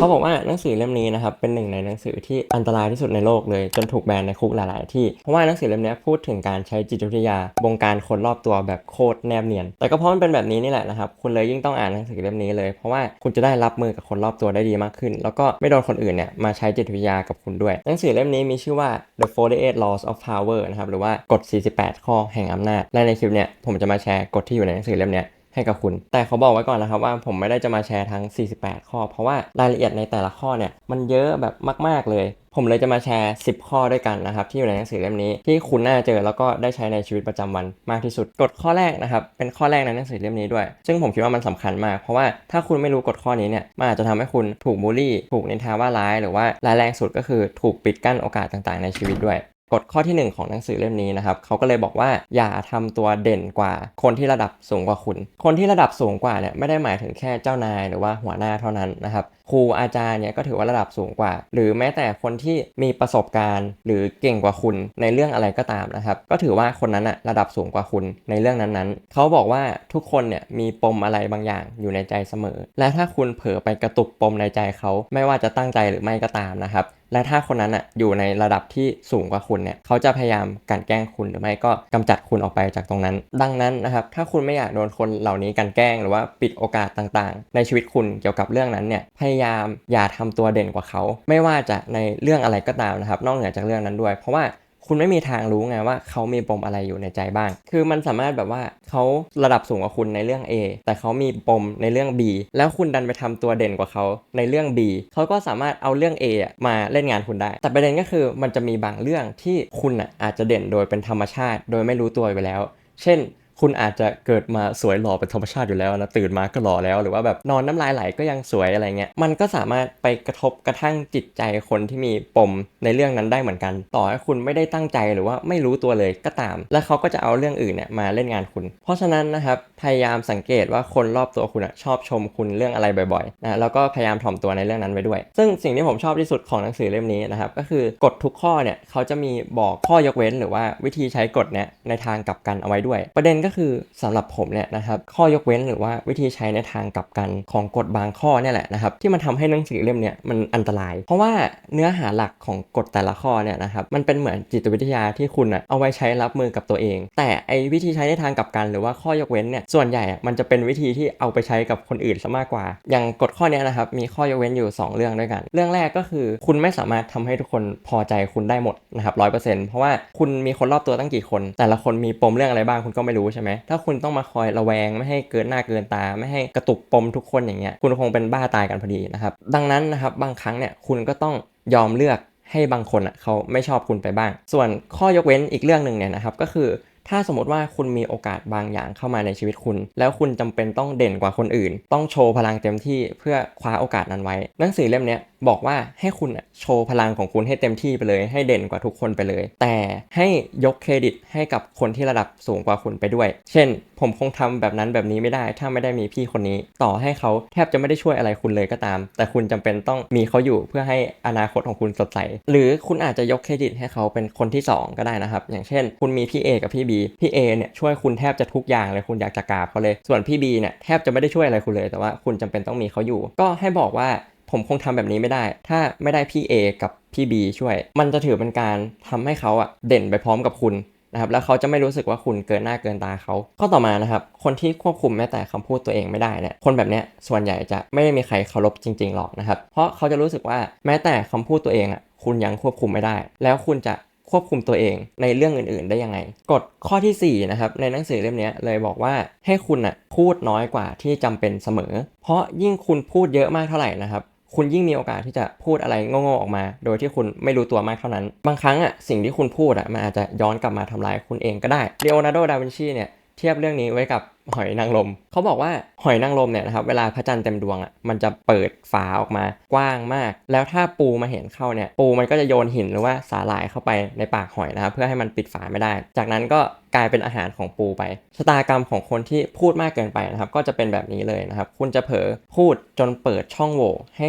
เขาบอกว่าหนังสือเล่มนี้นะครับเป็นหนึ่งในหนังสือที่อันตรายที่สุดในโลกเลย จนถูกแบนในคุกหลาย ๆ ที่ เพราะว่าหนังสือเล่มนี้พูดถึงการใช้จิตวิทยาบงการคนรอบตัวแบบโคตรแนบเนียน แต่ก็เพราะมันเป็นแบบนี้นี่แหละนะครับคุณเลยยิ่งต้องอ่านหนังสือเล่มนี้เลย เพราะว่าคุณจะได้รับมือกับคนรอบตัวได้ดีมากขึ้น แล้วก็ไม่โดนคนอื่นเนี่ยมาใช้จิตวิทยากับคุณด้วย หนังสือเล่มนี้มีชื่อว่า The 48 Laws of Power นะครับหรือว่ากฎ 48 ข้อแห่งอำนาจและในคลิปเนี่ยผมจะมาแชร์กฎที่อยู่ในหนังสือเล่มเนี้ย ให้กับคุณ แต่เขาบอกไว้ก่อนนะครับว่าผมไม่ได้จะมาแชร์ทั้ง 48 ข้อ เพราะว่ารายละเอียดในแต่ละข้อเนี่ยมันเยอะแบบมาก ๆเลย ผมเลยจะมาแชร์ 10 ข้อด้วยกันนะครับที่อยู่ในหนังสือเล่มนี้ที่คุณน่าจะเจอแล้วก็ได้ใช้ในชีวิตประจำวันมากที่สุด กฎข้อแรกนะครับเป็นข้อแรกในหนังสือเล่มนี้ด้วย ซึ่งผมคิดว่ามันสำคัญมาก เพราะว่าถ้าคุณไม่รู้กฎข้อนี้เนี่ยมันอาจจะทำให้คุณถูกบูลลี่ ถูกนินทาว่าร้าย หรือว่าร้ายแรงสุดก็คือถูกปิดกั้นโอกาสต่างๆ ในชีวิตด้วย กฎข้อทีหนึ่1 ของหนังสือเล่มนี้นะครับเขาก็เลยบอกว่าอย่าทำตัวเด่นกว่า คนที่ระดับสูงกว่าคุณ คนที่ระดับสูงกว่าเนี่ยไม่ได้หมายถึงแค่เจ้านายหรือว่าหัวหน้าเท่านั้นนะครับครูอาจารย์เนี่ยก็ถือว่าระดับสูงกว่า หรือแม้แต่คนที่มีประสบการณ์ หรือเก่งกว่าคุณในเรื่องอะไรก็ตามนะครับก็ถือว่าคนนั้นอะระดับสูงกว่าคุณในเรื่องนั้นๆเขาบอกว่าทุกคนเนี่ยมีปมอะไรบางอย่างอยู่ในใจเสมอ และถ้าคุณเผลอไปกระตุกปมในใจเขาไม่ว่าจะตั้งใจหรือไม่ก็ตามนะครับ และถ้าคนนั้นอะอยู่ในระดับที่สูงกว่าคุณเนี่ยเขาจะพยายามกันแกล้งคุณหรือไม่ก็กำจัดคุณออกไปจากตรงนั้น ดังนั้นนะครับถ้าคุณไม่อยากโดนคนเหล่านี้กันแกล้งหรือว่าปิดโอกาสต่างๆ ในชีวิตคุณเกี่ยวกับเรื่องนั้นเนี่ยพยายามอย่าทำตัวเด่นกว่าเขา ไม่ว่าจะในเรื่องอะไรก็ตามนะครับ นอกเหนือจากเรื่องนั้นด้วย เพราะว่า คุณไม่มีทางรู้ไงว่าเขามีปมอะไรอยู่ในใจบ้าง คือมันสามารถแบบว่าเขาระดับสูงกว่าคุณในเรื่อง A แต่เขามีปมในเรื่อง B แล้วคุณดันไปทำตัวเด่นกว่าเขาในเรื่อง B เขาก็สามารถเอาเรื่อง A มาเล่นงานคุณได้ แต่ประเด็นก็คือมันจะมีบางเรื่องที่คุณอาจจะเด่นโดยเป็นธรรมชาติ โดยไม่รู้ตัวไปแล้ว เช่น คุณอาจจะเกิดมาสวยหล่อเป็นธรรมชาติอยู่แล้วนะตื่นมาก็หล่อแล้วหรือว่าแบบนอนน้ำลายไหลก็ยังสวยอะไรเงี้ยมันก็สามารถไปกระทบกระทั่งจิตใจคนที่มีปมในเรื่องนั้นได้เหมือนกัน ต่อให้คุณไม่ได้ตั้งใจหรือว่าไม่รู้ตัวเลยก็ตาม และเขาก็จะเอาเรื่องอื่นเนี่ยมาเล่นงานคุณ เพราะฉะนั้นนะครับพยายามสังเกตว่าคนรอบตัวคุณอะชอบชมคุณเรื่องอะไรบ่อยๆนะแล้วก็พยายามถ่อมตัวในเรื่องนั้นไว้ด้วย ซึ่งสิ่งที่ผมชอบที่สุดของหนังสือเล่มนี้นะครับก็คือกฎทุกข้อเนี่ยเขาจะมีบอกข้อยกเว้น หรือว่าวิธีใช้กฎเนี่ยในทางกลับกันเอาไว้ด้วย ประเด็นก็็คือสำหรับผมเนี่ยนะครับข้อยกเว้นหรือว่าวิธีใช้ในทางกลับกันของกฎบางข้อเนี่ยแหละนะครับที่มันทำให้หนังสือเล่มเนี่ยมันอันตราย เพราะว่าเนื้อหาหลักของกฎแต่ละข้อเนี่ยนะครับมันเป็นเหมือนจิตวิทยาที่คุณอะเอาไว้ใช้รับมือกับตัวเอง แต่ไอ้วิธีใช้ในทางกลับกัน หรือว่าข้อยกเว้นเนี่ยส่วนใหญ่อะมันจะเป็นวิธีที่เอาไปใช้กับคนอื่นซะมากกว่า อย่างกฎข้อนี้นะครับมีข้อยกเว้นอยู่ 2 เรื่องด้วยกัน เรื่องแรกก็คือ คุณไม่สามารถทำให้ทุกคนพอใจคุณได้หมดนะครับร้อยเปอร์เซ็นต์เพราะว่าคุณมีคนรอบตัวตั้งกี่คน แต่ละคนมีปมเรื่องอะไรบ้างคุณก็ไม่รู้ใช่ไหมถ้าคุณต้องมาคอยระแวงไม่ให้เกินหน้าเกินตา ไม่ให้กระตุกปมทุกคนอย่างเงี้ยคุณคงเป็นบ้าตายกันพอดีนะครับดังนั้นนะครับบางครั้งเนี่ยคุณก็ต้องยอมเลือกให้บางคนอะเขาไม่ชอบคุณไปบ้าง ส่วนข้อยกเว้นอีกเรื่องหนึ่งเนี่ยนะครับก็คือ ถ้าสมมติว่าคุณมีโอกาสบางอย่างเข้ามาในชีวิตคุณ แล้วคุณจำเป็นต้องเด่นกว่าคนอื่น ต้องโชว์พลังเต็มที่เพื่อคว้าโอกาสนั้นไว้ หนังสือเล่มนี้บอกว่าให้คุณโชว์พลังของคุณให้เต็มที่ไปเลย ให้เด่นกว่าทุกคนไปเลย แต่ให้ยกเครดิตให้กับคนที่ระดับสูงกว่าคุณไปด้วย เช่น ผมคงทำแบบนั้นแบบนี้ไม่ได้ ถ้าไม่ได้มีพี่คนนี้ ต่อให้เขาแทบจะไม่ได้ช่วยอะไรคุณเลยก็ตาม แต่คุณจำเป็นต้องมีเขาอยู่เพื่อให้อนาคตของคุณสดใส หรือคุณอาจจะยกเครดิตให้เขาเป็นคนที่สองก็ได้นะครับ อย่างเช่น คุณมีพี่เอกับพี่บีพี่เอเนี่ยช่วยคุณแทบจะทุกอย่างเลยคุณอยากจะกราบเขาเลย ส่วนพี่บีเนี่ยแทบจะไม่ได้ช่วยอะไรคุณเลย แต่ว่าคุณจำเป็นต้องมีเขาอยู่ ก็ให้บอกว่าผมคงทำแบบนี้ไม่ได้ ถ้าไม่ได้พี่ A กับพี่ B ช่วย มันจะถือเป็นการทำให้เขาอะเด่นไปพร้อมกับคุณนะครับแล้วเขาจะไม่รู้สึกว่าคุณเกินหน้าเกินตาเขาข้อต่อมานะครับ คนที่ควบคุมแม้แต่คำพูดตัวเองไม่ได้เนี่ยคนแบบเนี้ยส่วนใหญ่จะไม่ได้มีใครเคารพจริง ๆ หรอกนะครับ เพราะเขาจะรู้สึกว่าแม้แต่คำพูดตัวเองอะคุณยังควบคุมไม่ได้ แล้วคุณจะ ควบคุมตัวเองในเรื่องอื่น ๆ ได้ยังไง กฎข้อทีสี่ 4 นะครับ ในหนังสือเล่มนี้เลยบอกว่าให้คุณอะพูดน้อยกว่าที่จำเป็นเสมอ เพราะยิ่งคุณพูดเยอะมากเท่าไหร่นะครับคุณยิ่งมีโอกาสที่จะพูดอะไรโง่ๆออกมา โดยที่คุณไม่รู้ตัวมากเท่านั้น บางครั้งอะสิ่งที่คุณพูดอะมันอาจจะย้อนกลับมาทำลายคุณเองก็ได้เลโอนาร์โด ดาวินชีเนี่ย เทียบเรื่องนี้ไว้กับหอยนางรมเขาบอกว่าหอยนางรมเนี่ยนะครับเวลาพระจันทร์เต็มดวงอะมันจะเปิดฝาออกมากว้างมาก แล้วถ้าปูมาเห็นเข้าเนี่ยปูมันก็จะโยนหินหรือว่าสาหร่ายเข้าไปในปากหอยนะครับเพื่อให้มันปิดฝาไม่ได้ จากนั้นก็กลายเป็นอาหารของปูไปชะตากรรมของคนที่พูดมากเกินไปนะครับก็จะเป็นแบบนี้เลยนะครับคุณจะเผลอพูดจนเปิดช่องโหว่ให้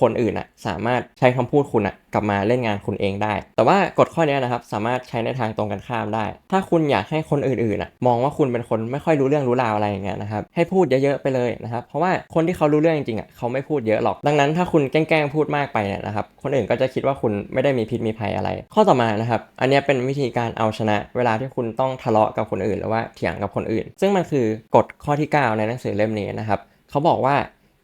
คนอื่นอะสามารถใช้คำพูดคุณอะกลับมาเล่นงานคุณเองได้ แต่ว่ากฎข้อนี้นะครับสามารถใช้ในทางตรงกันข้ามได้ ถ้าคุณอยากให้คนอื่นๆอะมองว่าคุณเป็นคนไม่ค่อยรู้เรื่องรู้ราวอะไรอย่างเงี้ยนะครับให้พูดเยอะๆไปเลยนะครับเพราะว่าคนที่เขารู้เรื่องจริงๆอะเขาไม่พูดเยอะหรอก ดังนั้นถ้าคุณแกล้งพูดมากไปเนี่ยนะครับคนอื่นก็จะคิดว่าคุณไม่ได้มีพิษมีภัยอะไร ข้อต่อมานะครับอันนี้เป็นวิธีการเอาชนะ เวลาที่คุณต้องทะเลาะกับคนอื่น หรือว่าเถียงกับคนอื่น ซึ่งมันคือกฎข้อที่ 9 ในหนังสือเล่มนี้นะครับเขาบอกว่า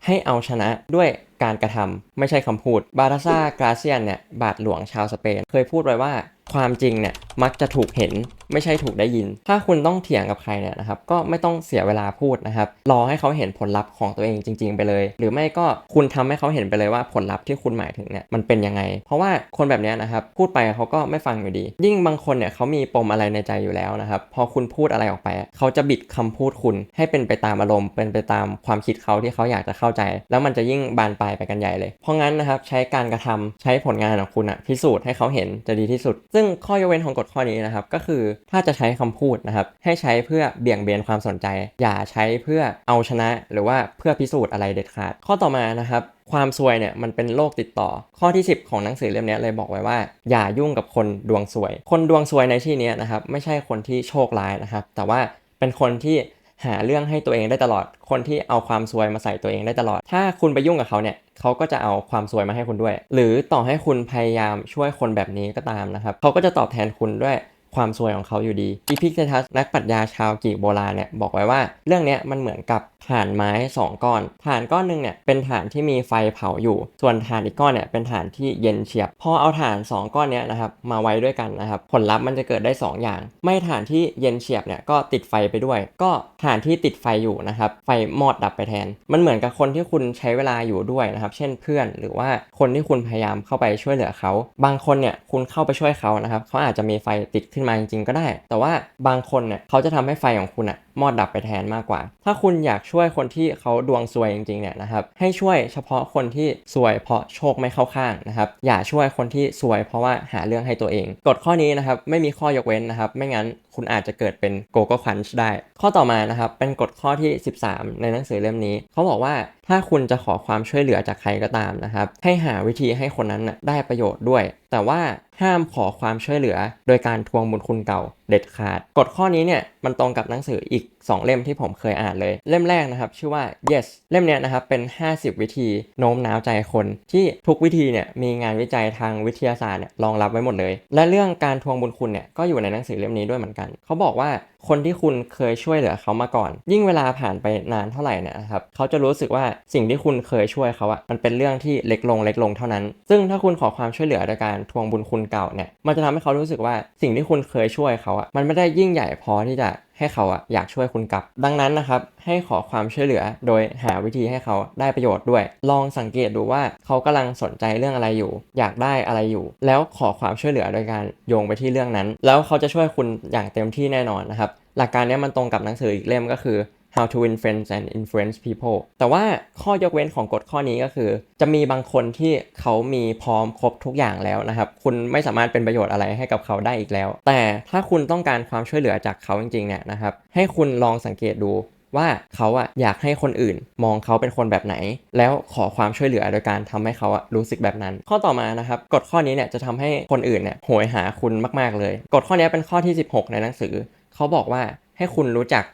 ให้เอาชนะด้วย การกระทำ ไม่ใช่คำพูด บาราซากราเซียนเนี่ยบาทหลวงชาวสเปน เคยพูดไว้ว่าความจริงเนี่ยมักจะถูกเห็นไม่ใช่ถูกได้ยิน ถ้าคุณต้องเถียงกับใครเนี่ยนะครับก็ไม่ต้องเสียเวลาพูดนะครับรอให้เขาเห็นผลลัพธ์ของตัวเองจริง ๆ ไปเลย หรือไม่ก็คุณทำให้เขาเห็นไปเลยว่าผลลัพธ์ที่คุณหมายถึงเนี่ยมันเป็นยังไง เพราะว่าคนแบบนี้นะครับพูดไปเขาก็ไม่ฟังอยู่ดี ยิ่งบางคนเนี่ยเขามีปมอะไรในใจอยู่แล้วนะครับพอคุณพูดอะไรออกไป เขาจะบิดคำพูดคุณให้เป็นไปตามอารมณ์ เป็นไปตามความคิดเขาที่เขาอยากจะเข้าใจ แล้วมันจะยิ่งบานปลายไปกันใหญ่เลยเพราะงั้นนะครับใช้การกระทำใช้ผลงานของคุณอะพิสูจน์ให้เขาเห็นจะดีที่สุด ซึ่งข้อยกเว้นของกฎข้อนี้นะครับก็คือถ้าจะใช้คำพูดนะครับให้ใช้เพื่อเบี่ยงเบนความสนใจ อย่าใช้เพื่อเอาชนะ หรือว่าเพื่อพิสูจน์อะไรเด็ดขาด ข้อต่อมานะครับความซวยเนี่ยมันเป็นโรคติดต่อ ข้อที่ 10 ของหนังสือเล่มนี้เลยบอกไว้ว่า อย่ายุ่งกับคนดวงซวย คนดวงซวยในที่นี้นะครับไม่ใช่คนที่โชคร้ายนะครับแต่ว่าเป็นคนที่ หาเรื่องให้ตัวเองได้ตลอด คนที่เอาความซวยมาใส่ตัวเองได้ตลอด ถ้าคุณไปยุ่งกับเขาเนี่ยเขาก็จะเอาความซวยมาให้คุณด้วย หรือต่อให้คุณพยายามช่วยคนแบบนี้ก็ตามนะครับเขาก็จะตอบแทนคุณด้วยความซวยของเขาอยู่ดีอีพิกเททัสนักปรัชญาชาวกรีกโบราณเนี่ยบอกไว้ว่าเรื่องเนี้ยมันเหมือนกับถ่านไม้ 2 ก้อนถ่านก้อนหนึ่งเนี่ยเป็นถ่านที่มีไฟเผาอยู่ ส่วนถ่านอีกก้อนเนี่ยเป็นถ่านที่เย็นเฉียบ พอเอาถ่าน 2 ก้อนเนี้ยนะครับมาไว้ด้วยกันนะครับ ผลลัพธ์มันจะเกิดได้ 2 อย่าง ไม่ถ่านที่เย็นเฉียบเนี่ยก็ติดไฟไปด้วย ก็ถ่านที่ติดไฟอยู่นะครับไฟมอดดับไปแทน มันเหมือนกับคนที่คุณใช้เวลาอยู่ด้วยนะครับ เช่นเพื่อนหรือว่าคนที่คุณพยายามเข้าไปช่วยเหลือเขา บางคนเนี่ยคุณเข้าไปช่วยเขานะครับเขาอาจจะมีไฟติดขึ้นมาจริงๆก็ได้ แต่ว่าบางคนเนี่ยเขาจะทำให้ไฟของคุณอะ มอดดับไปแทนมากกว่า ถ้าคุณอยากช่วยคนที่เขาดวงซวยจริงๆเนี่ยนะครับให้ช่วยเฉพาะคนที่ซวยเพราะโชคไม่เข้าข้างนะครับอย่าช่วยคนที่ซวยเพราะว่าหาเรื่องให้ตัวเองกฎข้อนี้นะครับไม่มีข้อยกเว้นนะครับไม่งั้น คุณอาจจะเกิดเป็นโกโก้คันช์ได้ ข้อต่อมานะครับเป็นกฎข้อที่ 13 ในหนังสือเล่มนี้ เขาบอกว่าถ้าคุณจะขอความช่วยเหลือจากใครก็ตามนะครับ ให้หาวิธีให้คนนั้นนะได้ประโยชน์ด้วย แต่ว่าห้ามขอความช่วยเหลือ โดยการทวงบุญคุณเก่าเด็ดขาด กฎข้อนี้เนี่ยมันตรงกับหนังสืออีก2 เล่มที่ผมเคยอ่านเลย เล่มแรกนะครับชื่อว่า yes เล่มเนี้ยนะครับเป็น 50 วิธีโน้มน้าวใจคน ที่ทุกวิธีเนี่ยมีงานวิจัยทางวิทยาศาสตร์เนี่ยรองรับไว้หมดเลย และเรื่องการทวงบุญคุณเนี่ยก็อยู่ในหนังสือเล่มนี้ด้วยเหมือนกัน เขาบอกว่าคนที่คุณเคยช่วยเหลือเขามาก่อน ยิ่งเวลาผ่านไปนานเท่าไหร่นะครับเขาจะรู้สึกว่าสิ่งที่คุณเคยช่วยเขาอะมันเป็นเรื่องที่เล็กลงเล็กลงเท่านั้น ซึ่งถ้าคุณขอความช่วยเหลือโดยการทวงบุญคุณเก่าเนี่ยมันจะทำให้เขารู้สึกว่าสิ่งที่คุณเคยช่วยเขาอะมันไม่ได้ยิ่งใหญ่พอที่จะ ให้เขาอะอยากช่วยคุณกลับ ดังนั้นนะครับให้ขอความช่วยเหลือ โดยหาวิธีให้เขาได้ประโยชน์ด้วย ลองสังเกตดูว่าเขากำลังสนใจเรื่องอะไรอยู่ อยากได้อะไรอยู่ แล้วขอความช่วยเหลือโดยการโยงไปที่เรื่องนั้น แล้วเขาจะช่วยคุณอย่างเต็มที่แน่นอนนะครับหลักการนี้มันตรงกับหนังสืออีกเล่มก็คือ How to Win Friends and Influence People แต่ว่าข้อยกเว้นของกฎข้อนี้ก็คือ จะมีบางคนที่เขามีพร้อมครบทุกอย่างแล้วนะครับ คุณไม่สามารถเป็นประโยชน์อะไรให้กับเขาได้อีกแล้ว แต่ถ้าคุณต้องการความช่วยเหลือจากเขาจริงๆเนี่ยนะครับ ให้คุณลองสังเกตดูว่าเขาอะอยากให้คนอื่นมองเขาเป็นคนแบบไหน แล้วขอความช่วยเหลือโดยการทำให้เขาอะรู้สึกแบบนั้น ข้อต่อมานะครับกฎข้อนี้เนี่ยจะทำให้คนอื่นเนี่ยโหยหาคุณมาก ๆเลยกฎข้อนี้เป็นข้อที่ 16 ในหนังสือ เขาบอกว่าให้คุณรู้จัก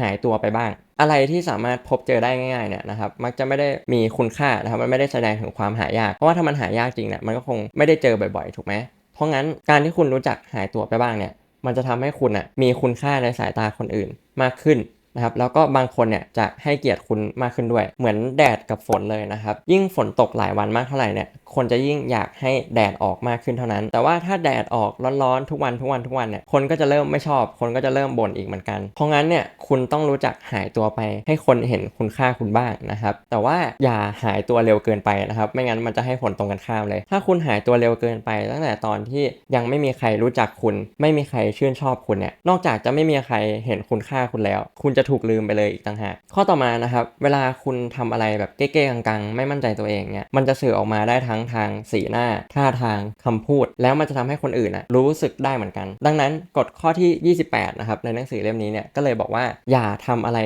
หายตัวไปบ้าง อะไรที่สามารถพบเจอได้ง่ายๆเนี่ยนะครับมักจะไม่ได้มีคุณค่านะครับมันไม่ได้แสดงถึงความหายาก เพราะว่าถ้ามันหายากจริงเนี่ยมันก็คงไม่ได้เจอบ่อยๆ ถูกไหมเพราะงั้นการที่คุณรู้จักหายตัวไปบ้างเนี่ยมันจะทำให้คุณอะมีคุณค่าในสายตาคนอื่นมากขึ้นนะครับแล้วก็บางคนเนี่ยจะให้เกียรติคุณมากขึ้นด้วย เหมือนแดดกับฝนเลยนะครับ ยิ่งฝนตกหลายวันมากเท่าไหร่เนี่ย คนจะยิ่งอยากให้แดดออกมากขึ้นเท่านั้น แต่ว่าถ้าแดดออกร้อนๆทุกวันทุกวันทุกวันเนี่ยคนก็จะเริ่มไม่ชอบ คนก็จะเริ่มบ่นอีกเหมือนกัน เพราะงั้นเนี่ยคุณต้องรู้จักหายตัวไป ให้คนเห็นคุณค่าคุณบ้างนะครับแต่ว่าอย่าหายตัวเร็วเกินไปนะครับ ไม่งั้นมันจะให้ผลตรงกันข้ามเลย ถ้าคุณหายตัวเร็วเกินไป ตั้งแต่ตอนที่ยังไม่มีใครรู้จักคุณ ไม่มีใครชื่นชอบคุณเนี่ยนอกจากจะไม่มีใครเห็นคุณค่าคุณแล้ว คุณจะถูกลืมไปเลยอีกต่างหากข้อต่อมานะครับเวลาคุณทำอะไรแบบเก้ๆกังๆ ไม่มั่นใจตัวเองเนี่ยมันจะสื่อออกมาได้ทั้งทางสีหน้า ท่าทางคำพูด แล้วมันจะทำให้คนอื่นนะรู้สึกได้เหมือนกัน ดังนั้นกฎข้อที่ 28 นะครับ ในหนังสือเล่มนี้เนี่ยก็เลยบอกว่าอย่าทำอะไร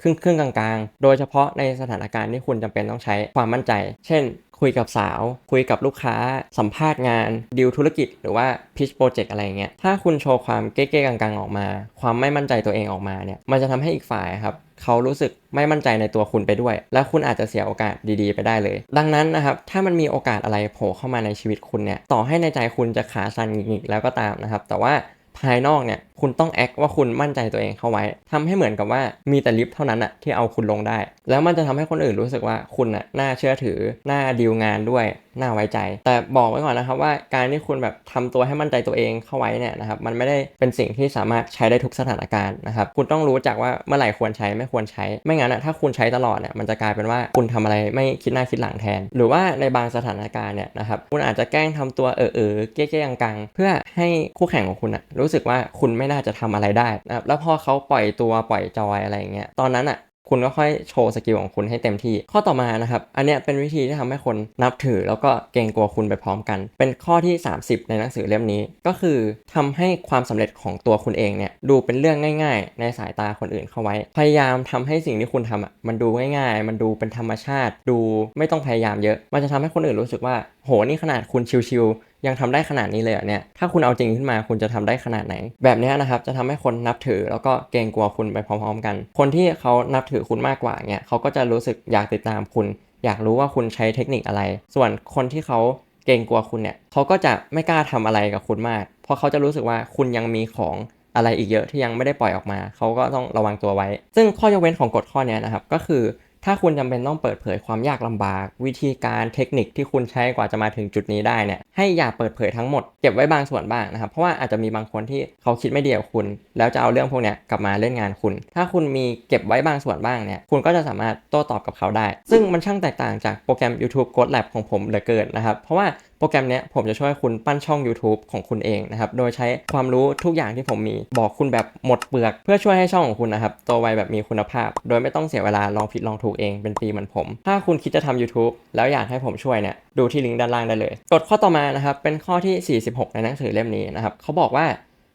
ครึ่งครึ่งๆกลางๆ โดยเฉพาะในสถานการณ์ที่คุณจำเป็นต้องใช้ความมั่นใจ เช่น คุยกับสาว คุยกับลูกค้า สัมภาษณ์งานดีลธุรกิจ หรือว่าพิชโปรเจกต์อะไรเงี้ยถ้าคุณโชว์ความเก๊ๆกังๆออกมา ความไม่มั่นใจตัวเองออกมาเนี่ยมันจะทำให้อีกฝ่ายครับเขารู้สึกไม่มั่นใจในตัวคุณไปด้วย และคุณอาจจะเสียโอกาสดีๆ ไปได้เลย ดังนั้นนะครับถ้ามันมีโอกาสอะไรโผล่เข้ามาในชีวิตคุณเนี่ยต่อให้ในใจคุณจะขาสั่นหงิกๆแล้วก็ตามนะครับ แต่ว่าภายนอกเนี่ยคุณต้องแอคว่าคุณมั่นใจตัวเองเข้าไว้ทำให้เหมือนกับว่ามีแต่ลิฟต์เท่านั้นอะที่เอาคุณลงได้ แล้วมันจะทำให้คนอื่นรู้สึกว่าคุณอะน่าเชื่อถือน่าดีลงานด้วยน่าไว้ใจ แต่บอกไว้ก่อนนะครับว่าการที่คุณแบบทำตัวให้มั่นใจตัวเองเข้าไว้เนี่ยนะครับมันไม่ได้เป็นสิ่งที่สามารถใช้ได้ทุกสถานการณ์นะครับคุณต้องรู้จักว่าเมื่อไหร่ควรใช้ไม่ควรใช้ ไม่งั้นอะถ้าคุณใช้ตลอดเนี่ยมันจะกลายเป็นว่าคุณทำอะไรไม่คิดหน้าคิดหลังแทน หรือว่าในบางสถานการณ์เนี่ยนะครับคุณอาจจะแกล้งทำตัวเออเออเก๊ะๆกังๆเพื่อให้คู่แข่งของคุณอะรู้สึกว่าคุณไม่น่าจะทำอะไรได้นะครับแล้วพอเขาปล่อยตัวปล่อยจอยอะไรเงี้ยตอนนั้นอะ คุณก็ค่อยโชว์สกิลของคุณให้เต็มที่ ข้อต่อมานะครับ อันเนี้ยเป็นวิธีที่ทำให้คนนับถือแล้วก็เกรงกลัวคุณไปพร้อมกัน เป็นข้อที่ 30 ในหนังสือเล่มนี้ ก็คือทำให้ความสำเร็จของตัวคุณเองเนี่ยดูเป็นเรื่องง่าย ๆ ในสายตาคนอื่นเข้าไว้ พยายามทำให้สิ่งที่คุณทำอะมันดูง่าย ๆ มันดูเป็นธรรมชาติ ดูไม่ต้องพยายามเยอะ มันจะทำให้คนอื่นรู้สึกว่า โหนี่ขนาดคุณชิวๆ ยังทำได้ขนาดนี้เลยเนี่ยถ้าคุณเอาจริงขึ้นมาคุณจะทำได้ขนาดไหน แบบนี้นะครับจะทำให้คนนับถือแล้วก็เกรงกลัวคุณไปพร้อมๆกัน คนที่เขานับถือคุณมากกว่าเนี่ยเขาก็จะรู้สึกอยากติดตามคุณ อยากรู้ว่าคุณใช้เทคนิคอะไร ส่วนคนที่เขาเกรงกลัวคุณเนี่ยเขาก็จะไม่กล้าทำอะไรกับคุณมาก เพราะเขาจะรู้สึกว่าคุณยังมีของอะไรอีกเยอะที่ยังไม่ได้ปล่อยออกมา เขาก็ต้องระวังตัวไว้ ซึ่งข้อยกเว้นของกฎข้อนี้นะครับก็คือ ถ้าคุณจำเป็นต้องเปิดเผยความยากลำบาก วิธีการเทคนิคที่คุณใช้กว่าจะมาถึงจุดนี้ได้เนี่ยให้อย่าเปิดเผยทั้งหมดเก็บไว้บางส่วนบ้างนะครับ เพราะว่าอาจจะมีบางคนที่เขาคิดไม่ดีกับคุณ แล้วจะเอาเรื่องพวกเนี้ยกลับมาเล่นงานคุณ ถ้าคุณมีเก็บไว้บางส่วนบ้างเนี่ยคุณก็จะสามารถโต้ตอบกับเขาได้ ซึ่งมันช่างแตกต่างจากโปรแกรม YouTube Code Lab ของผมเหลือเกินนะครับเพราะว่า โปรแกรมนี้ผมจะช่วยคุณปั้นช่อง YouTube ของคุณเองนะครับ โดยใช้ความรู้ทุกอย่างที่ผมมีบอกคุณแบบหมดเปลือก เพื่อช่วยให้ช่องของคุณนะครับโตไวแบบมีคุณภาพ โดยไม่ต้องเสียเวลาลองผิดลองถูกเองเป็นปีเหมือนผม ถ้าคุณคิดจะทำ YouTube แล้วอยากให้ผมช่วยเนี่ยดูที่ลิงก์ด้านล่างได้เลยกฎข้อต่อมานะครับเป็นข้อที่ 46 ในหนังสือเล่มนี้นะครับเขาบอกว่า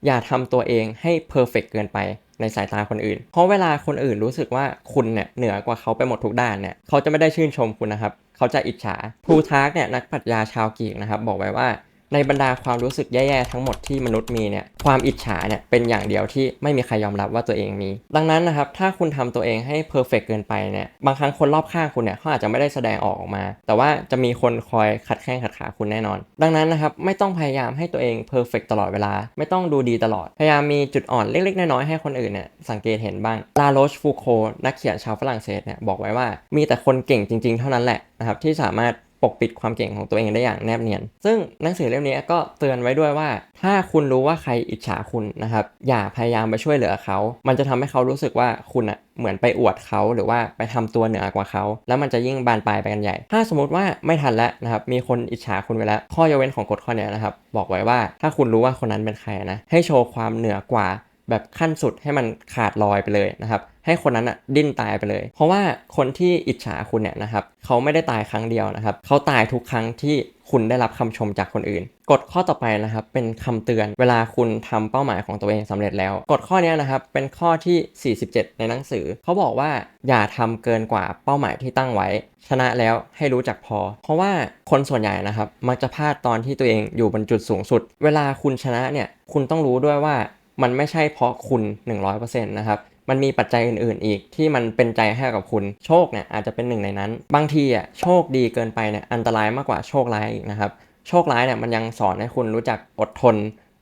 อย่าทำตัวเองให้เพอร์เฟกเกินไปในสายตาคนอื่น เพราะเวลาคนอื่นรู้สึกว่าคุณเนี่ยเหนือกว่าเขาไปหมดทุกด้านเนี่ยเขาจะไม่ได้ชื่นชมคุณนะครับ เขาจะอิจฉาพูทาร์กเนี่ยนักปรัชญาชาวกรีกนะครับบอกไว้ว่า ในบรรดาความรู้สึกแย่ๆทั้งหมดที่มนุษย์มีเนี่ยความอิจฉาเนี่ยเป็นอย่างเดียวที่ไม่มีใครยอมรับว่าตัวเองมี ดังนั้นนะครับถ้าคุณทำตัวเองให้เพอร์เฟกเกินไปเนี่ยบางครั้งคนรอบข้างคุณเนี่ยเขาอาจจะไม่ได้แสดงออกออกมา แต่ว่าจะมีคนคอยขัดแข้งขัดขาคุณแน่นอน ดังนั้นนะครับไม่ต้องพยายามให้ตัวเองเพอร์เฟกตลอดเวลา ไม่ต้องดูดีตลอด พยายามมีจุดอ่อนเล็กๆ น้อยๆให้คนอื่นเนี่ยสังเกตเห็นบ้างลาโรชฟูโคนักเขียนชาวฝรั่งเศสเนี่ยบอกไว้ว่ามีแต่คนเก่งจริง ๆ เท่านั้นแหละนะครับที่สามารถ ปกปิดความเก่งของตัวเองได้อย่างแนบเนียน ซึ่งหนังสือเล่มนี้ก็เตือนไว้ด้วยว่า ถ้าคุณรู้ว่าใครอิจฉาคุณนะครับ อย่าพยายามไปช่วยเหลือเขา มันจะทำให้เขารู้สึกว่าคุณอะเหมือนไปอวดเขาหรือว่าไปทำตัวเหนือกว่าเขา แล้วมันจะยิ่งบานปลายไปกันใหญ่ ถ้าสมมติว่าไม่ทันแล้วนะครับ มีคนอิจฉาคุณไปแล้ว ข้อยกเว้นของกฎข้อนี้นะครับ บอกไว้ว่าถ้าคุณรู้ว่าคนนั้นเป็นใครนะ ให้โชว์ความเหนือกว่า แบบขั้นสุดให้มันขาดลอยไปเลยนะครับให้คนนั้นอะดิ้นตายไปเลย เพราะว่าคนที่อิจฉาคุณเนี่ยนะครับเขาไม่ได้ตายครั้งเดียวนะครับเขาตายทุกครั้งที่คุณได้รับคำชมจากคนอื่น กฎข้อต่อไปนะครับเป็นคำเตือนเวลาคุณทำเป้าหมายของตัวเองสำเร็จแล้ว กฎข้อนี้นะครับเป็นข้อที่ 47 ในหนังสือ เขาบอกว่าอย่าทำเกินกว่าเป้าหมายที่ตั้งไว้ ชนะแล้วให้รู้จักพอ เพราะว่าคนส่วนใหญ่นะครับมักจะพลาดตอนที่ตัวเองอยู่บนจุดสูงสุด เวลาคุณชนะเนี่ยคุณต้องรู้ด้วยว่า มันไม่ใช่เพราะคุณ 100%นะครับมันมีปัจจัยอื่นๆ อีกที่มันเป็นใจให้กับคุณ โชคเนี่ยอาจจะเป็นหนึ่งในนั้น บางทีอะโชคดีเกินไปเนี่ยอันตรายมากกว่าโชคร้ายอีกนะครับ โชคร้ายเนี่ยมันยังสอนให้คุณรู้จักอดทน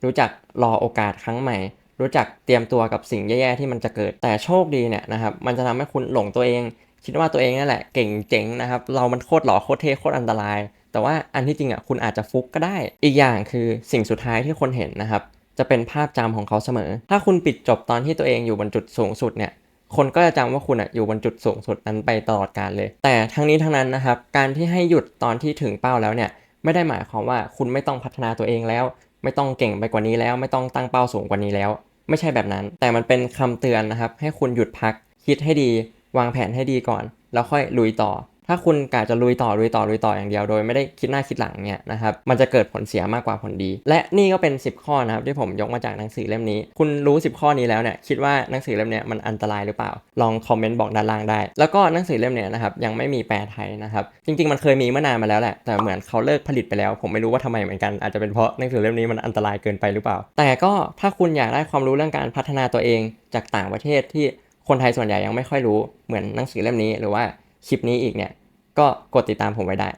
รู้จักรอโอกาสครั้งใหม่ รู้จักเตรียมตัวกับสิ่งแย่ๆที่มันจะเกิด แต่โชคดีเนี่ยนะครับมันจะทำให้คุณหลงตัวเอง คิดว่าตัวเองนั่นแหละเก่งเจ๋งนะครับ เรามันโคตรหล่อโคตรเท่โคตรอันตราย แต่ว่าอันที่จริงอะคุณอาจจะฟุกก็ได้ อีกอย่างคือสิ่งสุดท้ายที่คนเห็นนะครับ จะเป็นภาพจำของเขาเสมอ ถ้าคุณปิดจบตอนที่ตัวเองอยู่บนจุดสูงสุดเนี่ย คนก็จะจำว่าคุณอะอยู่บนจุดสูงสุดนั้นไปตลอดกาลเลย แต่ทั้งนี้ทั้งนั้นนะครับ การที่ให้หยุดตอนที่ถึงเป้าแล้วเนี่ย ไม่ได้หมายความว่าคุณไม่ต้องพัฒนาตัวเองแล้ว ไม่ต้องเก่งไปกว่านี้แล้ว ไม่ต้องตั้งเป้าสูงกว่านี้แล้ว ไม่ใช่แบบนั้น แต่มันเป็นคำเตือนนะครับ ให้คุณหยุดพัก คิดให้ดี วางแผนให้ดีก่อน แล้วค่อยลุยต่อ ถ้าคุณกะจะลุยต่อลุยต่อลุยต่ออย่างเดียวโดยไม่ได้คิดหน้าคิดหลังเนี่ยนะครับมันจะเกิดผลเสียมากกว่าผลดี และนี่ก็เป็น 10 ข้อนะครับที่ผมยกมาจากหนังสือเล่มนี้ คุณรู้ 10 ข้อนี้แล้วเนี่ยคิดว่าหนังสือเล่มนี้มันอันตรายหรือเปล่า ลองคอมเมนต์บอกด้านล่างได้ แล้วก็หนังสือเล่มเนี้ยนะครับยังไม่มีแปลไทยนะครับจริงๆ มันเคยมีเมื่อนานมาแล้วแหละแต่เหมือนเขาเลิกผลิตไปแล้ว ผมไม่รู้ว่าทำไมเหมือนกันอาจจะเป็นเพราะหนังสือเล่มนี้มันอันตรายเกินไปหรือเปล่า แต่ก็ถ้าคุณอยากได้ความรู้เรื่องการพัฒนาตัวเองจากต่างประเทศที่คนไทยส่วนใหญ่ยังไม่ค่อยรู้เหมือนหนังสือเล่มนี้หรือว่าคลิปนี้อีกเนี่ย ก็กดติดตามผมไว้ได้